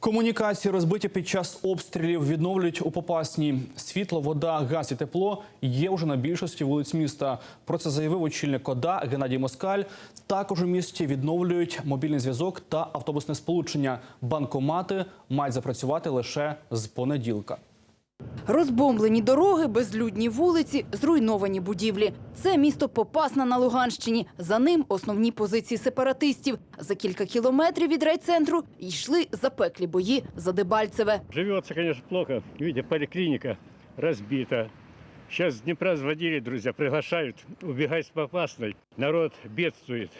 Комунікації розбиті під час обстрілів відновлюють у попасні Світло, вода, газ і тепло є вже на більшості вулиць міста. Про це заявив очільник ОДА Геннадій Москаль. Також у місті відновлюють мобільний зв'язок та автобусне сполучення. Банкомати мають запрацювати лише з понеділка. Розбомблені дороги, безлюдні вулиці, зруйновані будівлі. Це місто Попасна на Луганщині. За ним основні позиції сепаратистів. За кілька кілометрів від райцентру йшли запеклі бої за Дебальцеве. Живется, конечно, плохо. Видите, поликлиника разбита. Сейчас с Днепра звонили, друзья, приглашают убегать с Попасной. Народ бедствует.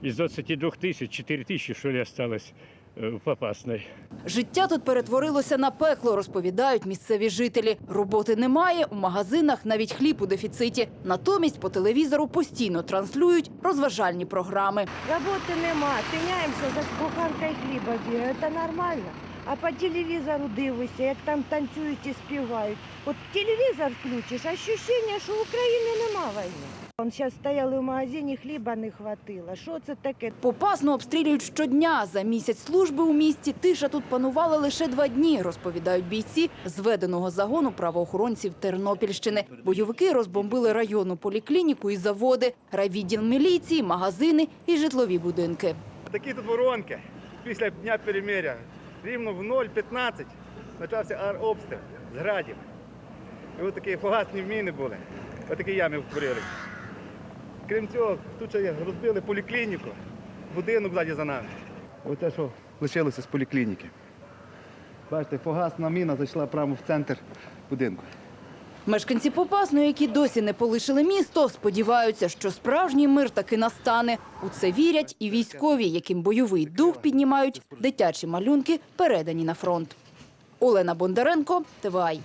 Из 22 тысяч 4 тысячи, что ли, осталось э, в Попасной. Життя тут перетворилося на пекло, розповідають місцеві жителі. Роботи немає, у магазинах навіть хліб у дефіциті. Натомість по телевізору постійно транслюють розважальні програми. Роботи нема, тиняємося за буханкою хліба це нормально. А по телевізору дивишся, як там танцюють і співають. От телевізор включиш, ощущення, що в Україні нема війни. Он зараз стояли в магазині, хліба не хватило. Що це таке? Попасну обстрілюють щодня. За місяць служби у місті тиша тут панувала лише два дні, розповідають бійці зведеного загону правоохоронців Тернопільщини. Бойовики розбомбили районну поліклініку і заводи, райвідділ міліції, магазини і житлові будинки. Такі тут воронки після дня перемиря. Рівно в 0,15 почався артобстріл з градів. І ось такі фугасні міни були, ось такі ями втворилися. Крім цього, тут ще розбили поліклініку, будинок ззаді за нами. Ось те, що лишилося з поліклініки. Бачите, фугасна міна зайшла прямо в центр будинку. Мешканці Попасної, які досі не полишили місто, сподіваються, що справжній мир таки настане. У це вірять і військові, яким бойовий дух піднімають дитячі малюнки, передані на фронт. Олена Бондаренко, ТВАЙ.